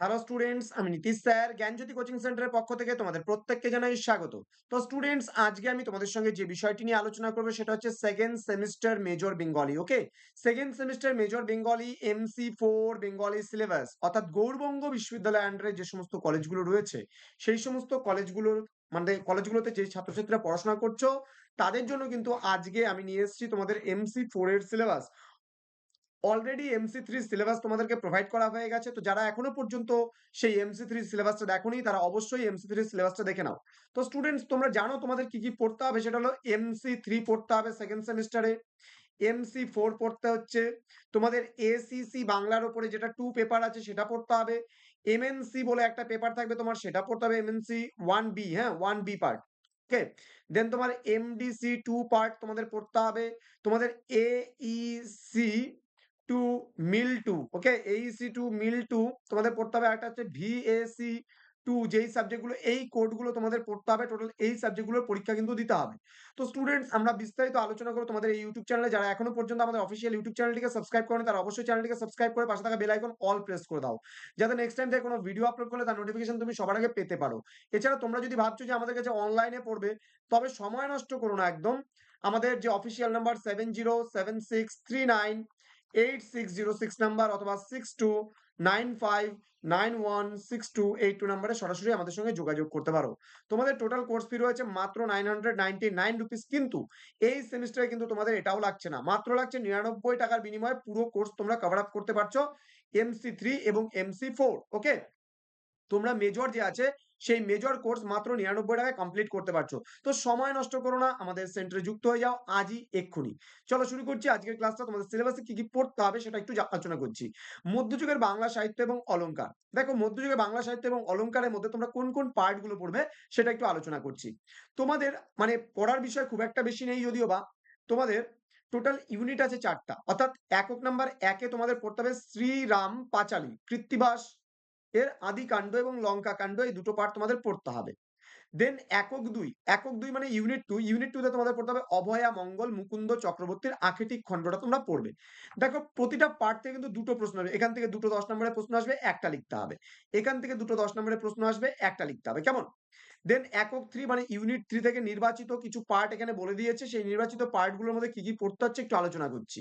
Hello students আমি Nitish sir জ্ঞানজ্যোতি coaching সেন্টারের পক্ষ থেকে তোমাদের প্রত্যেককে জানাই স্বাগত। তো স্টুডেন্টস আজকে আমি তোমাদের সঙ্গে যে বিষয়টি নিয়ে আলোচনা করব সেটা হচ্ছে second semester major Bengali okay second semester major Bengali MC four Bengali syllabus অর্থাৎ গৌরবঙ্গ বিশ্ববিদ্যালয় আন্ডারে যে সমস্ত কলেজগুলো রয়েছে, সেই সমস্ত কলেজগুলোর মানে কলেজগুলোতে যে ছাত্রছাত্রীরা পড়াশোনা করছ, তাদের জন্য কিন্তু আজকে আমি নিয়ে এসেছি তোমাদের এমসি ফোর এর syllabus already MC three syllabus তোমাদেরকে প্রোভাইড করা হয়ে গেছে। তো যারা এখনও পর্যন্ত সেই এমসি থ্রি সিলেবাসটা দেখোনি, তারা অবশ্যই এমসি থ্রি সিলেবাসটা দেখে নাও। তো স্টুডেন্টস তোমরা জানো তোমাদের কি কি পড়তে হবে? সেটা হলো এমসি থ্রি পড়তে হবে সেকেন্ড সেমিস্টারে এমসি ফোর পড়তে হচ্ছে, তোমাদের এসিসি বাংলার ওপরে যেটা টু পেপার আছে সেটা পড়তে হবে এমএনসি বলে একটা পেপার থাকবে তোমার, সেটা পড়তে হবে এমএনসি ওয়ান বি হ্যাঁ one B part okay then তোমার এমডিসি টু পার্ট তোমাদের পড়তে হবে, তোমাদের AEC MIL two okay AEC two MIL two তোমাদের পড়তে হবে একটা হচ্ছে ভিএসি টু যেই সাবজেক্টগুলো এই কোডগুলো তোমাদের পড়তে হবে টোটাল এই সাবজেক্টগুলোর পরীক্ষা কিন্তু দিতে হবে। তো স্টুডেন্টস আমরা বিস্তারিত আলোচনা করব তোমাদের এই ইউটিউব চ্যানেলে যারা এখনও পর্যন্ত আমাদের অফিসিয়াল ইউটিউব চ্যানেলটিকে সাবস্ক্রাইব করেন, তারা অবশ্যই চ্যানেলটিকে সাবস্ক্রাইব করে পাশে থাকা বেল আইকন অল প্রেস করে দাও। যাতে নেক্সট টাইম থেকে কোনো ভিডিও আপলোড করলে তার নোটিফিকেশন তুমি সবার আগে পেতে পারো। এছাড়া তোমরা যদি ভাবছ যে আমাদের কাছে অনলাইনে পড়বে, তবে সময় নষ্ট করো না একদম। আমাদের যে official number seven zero seven six three nine eight six zero six number অথবা six two nine five nine one six two eight two নাম্বারে সরাসরি আমাদের সঙ্গে যোগাযোগ করতে পারো। তোমাদের টোটাল কোর্স ফি রয়েছে মাত্র nine hundred ninety nine rupees কিন্তু এই সেমিস্টারে কিন্তু তোমাদের এটাও লাগছে না। মাত্র লাগছে নিরানব্বই টাকার বিনিময়ে পুরো কোর্স তোমরা কভার আপ করতে পারছ। এমসি থ্রি এবং এমসি ফোর ওকে তোমরা মেজর যে আছে সেই মেজর কোর্স মাত্র নিরানব্বই টাকায় কমপ্লিট করতে পারছ। তো সময় নষ্ট করো না, আমাদের সেন্টারে যুক্ত হয়ে যাও, আজই এক্ষুনি। চলো শুরু করছি আজকের ক্লাসটা তোমাদের সিলেবাসে কি কি পড়তে হবে সেটা একটু আলোচনা করছি। মধ্যযুগের বাংলা সাহিত্য এবং অলঙ্কার দেখো, মধ্যযুগের বাংলা সাহিত্য এবং অলঙ্কারের মধ্যে তোমরা কোন কোন পার্টগুলো পড়বে সেটা একটু আলোচনা করছি। তোমাদের মানে পড়ার বিষয় খুব একটা বেশি নেই যদিও বা, তোমাদের টোটাল ইউনিট আছে চারটা। অর্থাৎ একক নাম্বার একে তোমাদের পড়তে হবে শ্রীরাম পাঁচালী, কৃত্তিবাস এর আদি কাণ্ড এবং লঙ্কা কাণ্ড এই দুটো পার্ট তোমাদের পড়তে হবে। দেন একক দুই একক দুই মানে ইউনিট টু ইউনিট টুতে তোমাদের পড়তে হবে অভয়া, মঙ্গল, মুকুন্দ, চক্রবর্তীর আখেটিক খণ্ডটা তোমরা পড়বে। দেখো প্রতিটা পার্ট থেকে কিন্তু দুটো প্রশ্ন আসবে। এখান থেকে দুটো দশ নম্বরের প্রশ্ন আসবে, একটা লিখতে হবে। এখান থেকে দুটো দশ নম্বরের প্রশ্ন আসবে, একটা লিখতে হবে। কেমন? দেন একক থ্রি মানে ইউনিট থ্রি থেকে নির্বাচিত কিছু পার্ট এখানে বলে দিয়েছে। সেই নির্বাচিত পার্টগুলোর মধ্যে কি কি পড়তে হচ্ছে একটু আলোচনা করছি।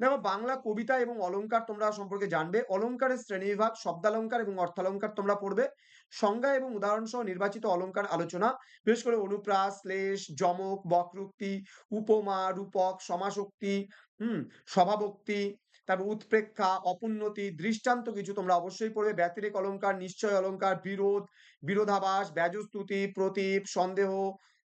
দেখো বাংলা, কবিতা এবং অলঙ্কার তোমরা সম্পর্কে জানবে। অলঙ্কারের শ্রেণীবিভাগ শব্দালঙ্কার এবং অর্থালঙ্কার তোমরা পড়বে। সংজ্ঞা এবং উদাহরণ সহ নির্বাচিত অলঙ্কার আলোচনা। বিশেষ করে অনুপ্রাস শ্লেষ যমক, বক্রোক্তি, উপমা, রূপক সমাশক্তি হুম সভাবক্তি তারপর উৎপ্রেক্ষা, অপুন্নতি, দৃষ্টান্ত কিছু তোমরা অবশ্যই পড়বে। ব্যতিরেক অলঙ্কার, নিশ্চয় অলঙ্কার, বিরোধ, বিরোধাভাস, ব্যাজস্তুতি, প্রতীপ, সন্দেহ,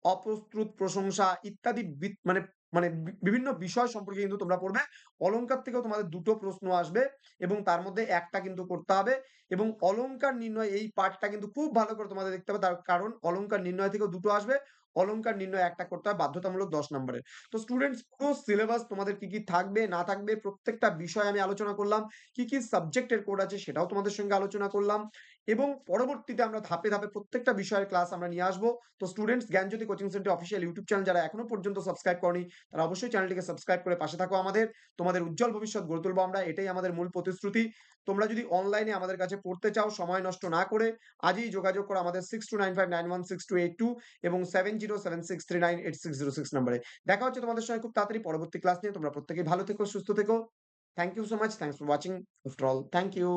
অপ্রস্তুত প্রশংসা ইত্যাদি মানে মানে বিভিন্ন বিষয় সম্পর্কে কিন্তু তোমরা পড়বে। অলঙ্কার থেকেও তোমাদের দুটো প্রশ্ন আসবে এবং তার মধ্যে একটা কিন্তু করতে হবে এবং অলঙ্কার নির্ণয় এই পার্টটা কিন্তু খুব ভালো করে তোমাদের দেখতে হবে। তার কারণ অলঙ্কার নির্ণয় থেকেও দুটো আসবে। অলঙ্কার নির্ণয় একটা করতে হয়, বাধ্যতামূলক দশ নম্বরের। তো স্টুডেন্টস পুরো সিলেবাস তোমাদের কি কি থাকবে, না থাকবে, প্রত্যেকটা বিষয় আমি আলোচনা করলাম, কি কি সাবজেক্টের কোড আছে সেটাও তোমাদের সঙ্গে আলোচনা করলাম এবং পরবর্তীতে আমরা ধাপে ধাপে প্রত্যেকটা বিষয়ের ক্লাস আমরা নিয়ে আসব। তো students Gyanjyoti coaching centre official YouTube channel যারা এখনও পর্যন্ত সাবস্ক্রাইব করনি, তারা অবশ্যই চ্যানেলটিকে সাবস্ক্রাইব করে পাশে থাকো আমাদের। তোমাদের উজ্জ্বল ভবিষ্যৎ গড়ে তুলবো আমরা, এটাই আমাদের মূল প্রতিশ্রুতি। তোমরা যদি অনলাইনে আমাদের কাছে পড়তে চাও, সময় নষ্ট না করে, আজই যোগাযোগ করো আমাদের six two nine five nine one six two eight two এবং seven seven six three nine eight six zero six নাম্বারে দেখা হচ্ছে তোমাদের সঙ্গে খুব তাড়াতাড়ি পরবর্তী ক্লাস নিয়ে। তোমরা প্রত্যেকে ভালো থেকো, সুস্থ থেকো। Thank you so much thanks for watching after all thank you